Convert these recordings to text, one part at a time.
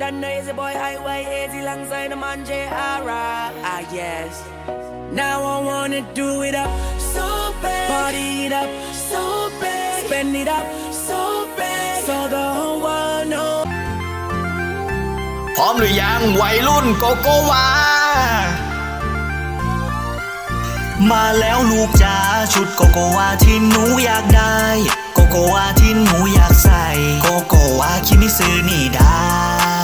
That noisy boy highway 80 alongside the man J.R. Ah, yes. Now I wanna do it up so bad. Party it up so bad. Spend it up so bad. So the whole world know. พร้อมหรือยังวัยรุ่นโกโกวา มาแล้วลูกจ๋าชุดโกโกวาที่หนูอยากได้ โกโกวาที่หนูอยากใส่ โกโกวาคิมิซึนี่ไดา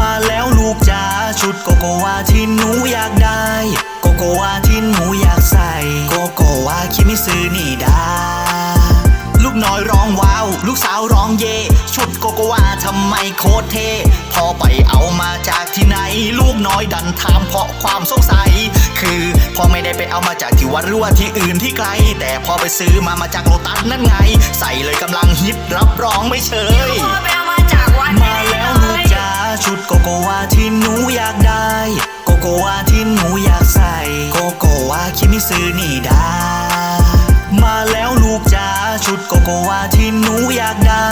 มาแล้วลูกจ๋าชุดโกโกวาที่หนูอยากได้ โกโกวาที่หนูอยากใส่ โกโกวาคิมิซึนี่ดาลูกน้อยร้องว้าว ลูกสาวร้องเย่ชุดโกโกวาทำไมโคตรเท่พอไปเอามาจากที่ไหน ลูกน้อยดันถามเพราะความสงสัย คือพ่อไม่ได้ไปเอามาจากที่วัดหรือว่าที่อื่นที่ไกล แต่พอไปซื้อมามาจากโลตัสนั่นไง ใส่เลยกำลังฮิตรับรองไม่เชยไปเอามาจากวัดมาแล้ว ชุดโกโกวาที่หนูอยากได้ โกโกวาที่หนูอยากใส่ โกโกวาคิมิซึนี่ดามาแล้วลูกจ๋าชุดโกโกวาที่หนูอยากได้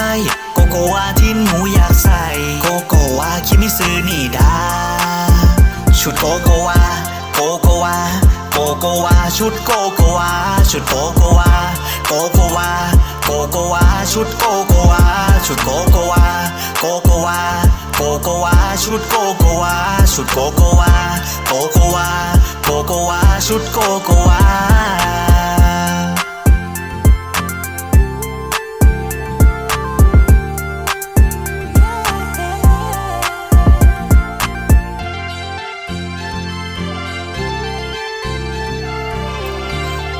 โกโกวาที่หนูอยากใส่ โกโกวาคิมิซึนี่ดาชุดโกโกวาโกโกวาโกโกวาชุดโกโกวาชุดโกโกวาโกโกวาโกโกวาชุดโกโกวาชุดโกโกวา ชุดโกโกวา ชุดโกโกวา โกโกวา โกโกวา ชุดโกโกวา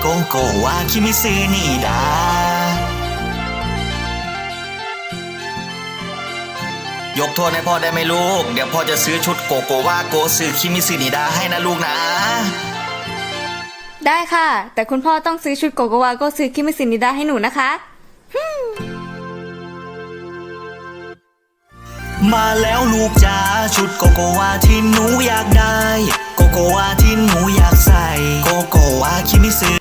โกโกวาคิมิซึนี่ดา ยกโทษให้พ่อได้ไหมลูก เดี๋ยวพ่อจะซื้อชุดโกโกวาโกซึคิมิซึนิดาให้นะลูกนะ ได้ค่ะ แต่คุณพ่อต้องซื้อชุดโกโกวาโกซื้อคิมิสินิดาให้หนูนะคะมาแล้วลูกจ๋าชุดโกโกวาที่หนูอยากได้ โกโกวาที่หนูอยากใส่ โกโกวาคิมิซึ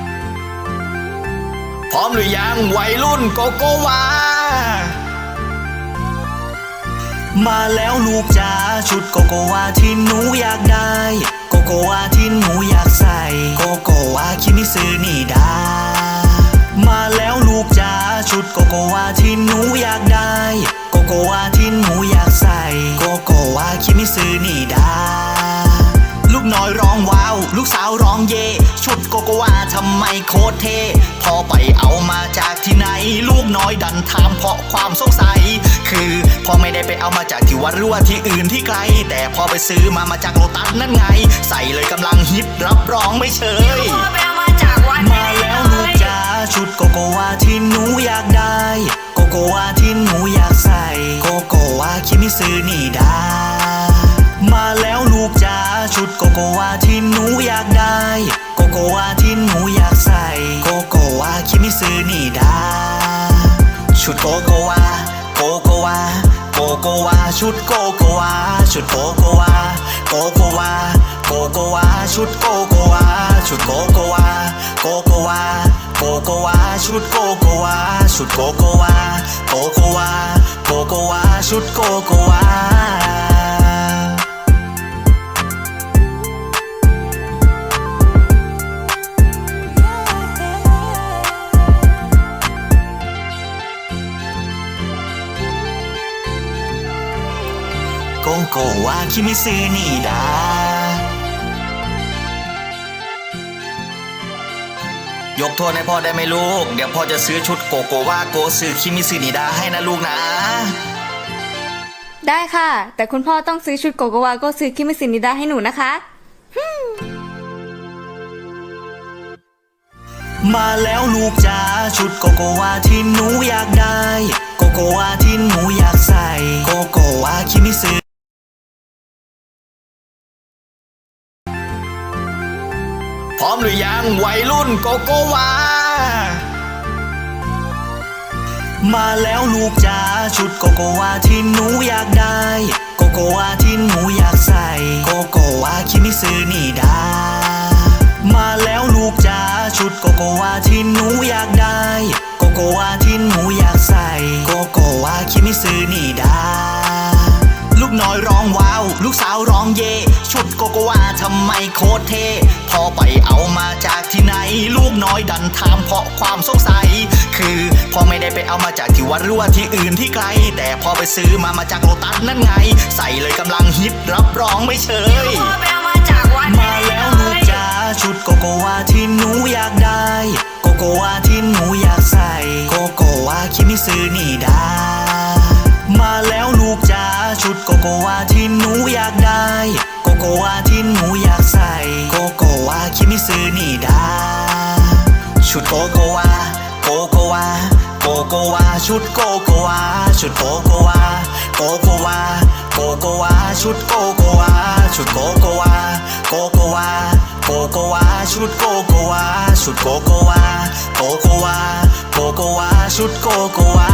พร้อมหรือยังวัยรุ่นโกโกวา มาแล้วลูกจ๋าชุดโกโกวาที่หนูอยากได้ โกโกวาที่หนูอยากใส่ โกโกวาคิมิซึนี่ดามาแล้วลูกจ๋าชุดโกโกวาที่หนูอยากได้ โกโกวาที่หนูอยากใส่ โกโกวาคิมิซึนี่ดาลูกน้อยร้องว้าว ลูกสาวร้องเย่ชุดโกโกวาทำไมโคตรเท่พอไปเอามาจากที่ไหน ลูกน้อยดันถามเพราะความสงสัย เอามาจากที่วัดหรือว่าที่อื่นที่ไกล แต่พอไปซื้อมามาจากโลตัสนั่นไง ใส่เลยกำลังฮิตรับรองไม่เชยมาจากวัดมาแล้วลูกจ๋าชุดโกโกวาที่หนูอยากได้ โกโกวาที่หนูอยากใส่ โกโกวาคิมิซึนี่ดามาแล้วลูกจ๋าชุดโกโกวาที่หนูอยากได้ โกโกวาที่หนูอยากใส่ โกโกวาคิมิซึนี่ดาชุดโกโกวาโกโกวา โกโกวาชุดโกโกวาชุดโกโกวาโกโกวาโกโกวาชุดโกโกวาชุดโกโกวาโกโกวาโกโกวาชุดโกโกวาชุดโกโกวาโกโกวาโกโกวาชุดโกโกวา โกโกวาคิมิซึนี่ดายกโทษให้พ่อได้ไหมลูก เดี๋ยวพ่อจะซื้อชุดโกโกวาโกซึคิมิซึนิดาให้นะลูกนะ ได้ค่ะ แต่คุณพ่อต้องซื้อชุดโกโกวาโกซื้อคิมิสินิดาให้หนูนะคะมาแล้วลูกจ๋าชุดโกโกวาที่หนูอยากได้ วัยรุ่นโกโกวา มาแล้วลูกจ๋าชุดโกโกวาที่หนูอยากได้ โกโกวาที่หนูอยากใส่ โกโกวาคิมิซึนี่ดา มาแล้วลูกจ๋าชุดโกโกวาที่หนูอยากได้ โกโกวาที่หนูอยากใส่ โกโกวาคิมิซึนี่ดา น้อยร้องว้าว ลูกสาวร้องเย่ชุดโกโกวาทำไมโคตรเท่พอไปเอามาจากที่ไหน ลูกน้อยดันถามเพราะความสงสัย คือพอไม่ได้ไปเอามาจากที่วัดหรือว่าที่อื่นที่ไกล แต่พอไปซื้อมามาจากโลตัสนั่นไง ใส่เลยกำลังฮิตรับรองไม่เชยพ่อไปเอามาจากวัดมาแล้วลูกจ๋าชุดโกโกวาที่หนูอยากได้ โกโกวาที่หนูอยากใส่ โกโกวาคิมิซึนี่ด โกโกวาที่หนูอยากได้ โกโกวาที่หนูอยากใส่ โกโกวาคิมิซึนี่ดาชุดโกโกวา โกโกวา โกโกวา ชุดโกโกวา ชุดโกโกวา โกโกวา โกโกวา ชุดโกโกวา ชุดโกโกวา โกโกวา โกโกวา ชุดโกโกวา ชุดโกโกวา โกโกวา โกโกวา ชุดโกโกวา